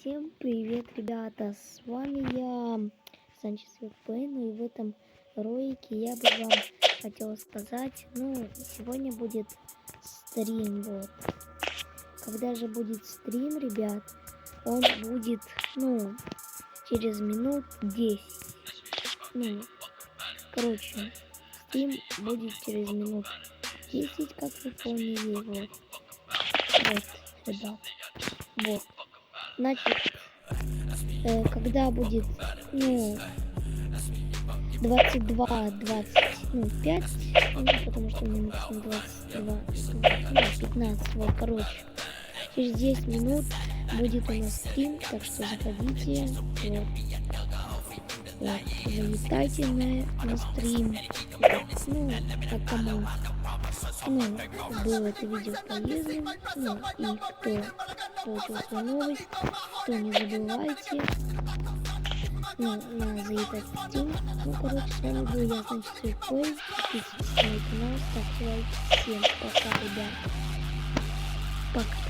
Всем привет, ребята! С вами я, Санчес Випен, и в этом ролике я бы вам хотел сказать, ну, сегодня будет стрим, вот. Когда же будет стрим, ребят, он будет, ну, через минут 10. Ну, короче, стрим будет через минут 10, как вы поняли, вот. Вот, ребят. Вот. Значит, э, когда будет, ну, 22, 20, ну, 5, ну, потому что мы написано 22, ну, 15, вот, короче. Через 10 минут будет у нас стрим, так что заходите, вот. Вот, залетайте на, на стрим, вот, ну, как кому, ну, было это видео полезным, ну, и кто получил свою новость, то не забывайте, ну, на залетать в стрим, ну, короче, с вами был я, значит, Свой, подписывайтесь на мой канал, ставьте лайк, всем пока, ребят, пока.